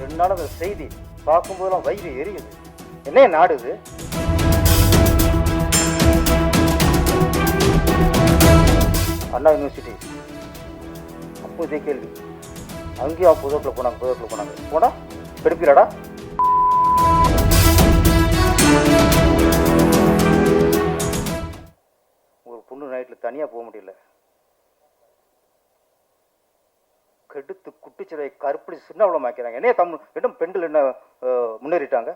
ரெண்டு நாள் அந்த செய்தி பார்க்கும்போதெல்லாம் வயிறு எரியுது. என்ன நாடு இது? அண்ணா யூனிவர்சிட்டி அப்போ இதே கேள்வி. அங்கேயும் புதக்கில் போனாங்க புதக்கில் போனாங்க. போனால் கெடுப்பிலடா. ஒரு பொண்ணு நைட்டில் தனியாக போக முடியல. கெடுத்து குட்டிச்சிறை கருப்படி சின்னவளமாக்கிறாங்க. என்ன தமிழ் இன்னும் பெண்கள் என்ன முன்னேறிட்டாங்க?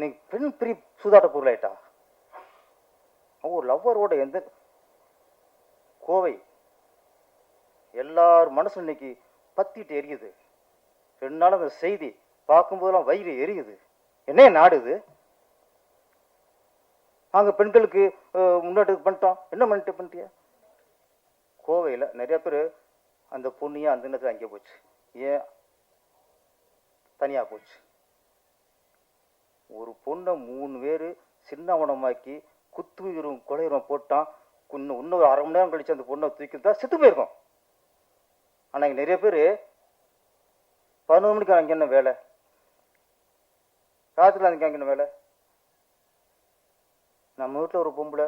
நீ பெண் பிரி சூதாட்ட பொருளாயிட்டா? ஒரு லவ்வரோட எந்த கோவை எல்லார் மனசும் இன்னைக்கு பத்திட்டு எரியுது. ரெண்டு நாள் அந்த செய்தி பார்க்கும்போதெல்லாம் வயிறு எரியுது. என்ன நாடு இது? அங்கே பெண்களுக்கு முன்னாடி பண்ணிட்டோம். என்ன பண்ணிட்டு பண்ணிட்டியா? கோவையில் நிறைய பேர் அந்த பொண்ணையும் அந்த நேரத்தில் அங்கே போச்சு. ஏன்? தனியாக போச்சு. ஒரு பொண்ணை மூணு பேர் சின்னவனமாக்கி குத்துயிரும் கொலையுரம் போட்டான். இன்னும் இன்னும் ஒரு அரை மணி நேரம் கழிச்சு அந்த பொண்ணை தூக்கி தான் செத்து போயிருக்கோம். ஆனால் இங்கே நிறைய பேர் பதினொரு மணிக்கு அங்கே என்ன வேலை? ராத்திரியில் அங்கே அங்கே என்ன வேலை? நம்ம வீட்டில் ஒரு பொம்பளை.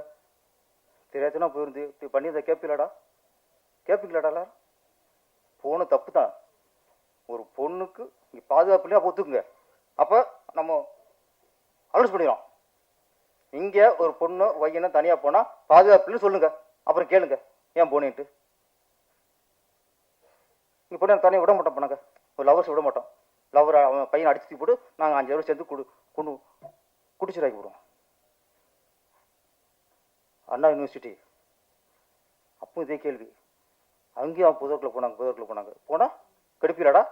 தெரியாதுனா போயிருந்து இப்படி பண்ணியிருந்தா கேட்பீங்களாடா? கேட்பீங்களாடா எல்லாரும்? போன தப்பு தான். ஒரு பொண்ணுக்கு இங்கே பாதுகாப்பு இல்லையா ஒத்துக்குங்க அப்போ நம்ம அனௌன்ஸ் பண்ணிடலாம் இங்கே ஒரு பொண்ணு பையனை தனியாக போனால் பாதுகாப்புன்னு சொல்லுங்க. அப்புறம் கேளுங்க. ஏன் போனேன்ட்டு? இங்கே பொண்ணு தனியாக விட மாட்டோம் பண்ணாங்க ஒரு லவர்ஸ் விட மாட்டோம் லவர் அவன் பையனை அடிச்சு தூக்கி போட்டு நாங்கள் அஞ்சு பேரும் சேர்ந்து கொடு கொண்டு குடிச்சிடாக்கி விடுவோம் அண்ணா யூனிவர்சிட்டி அப்போ இதே கேள்வி. அங்கேயும் புதற்குள்ள போனாங்க புதற்குள்ள போனாங்க. போனால் கெடுப்பீராடா?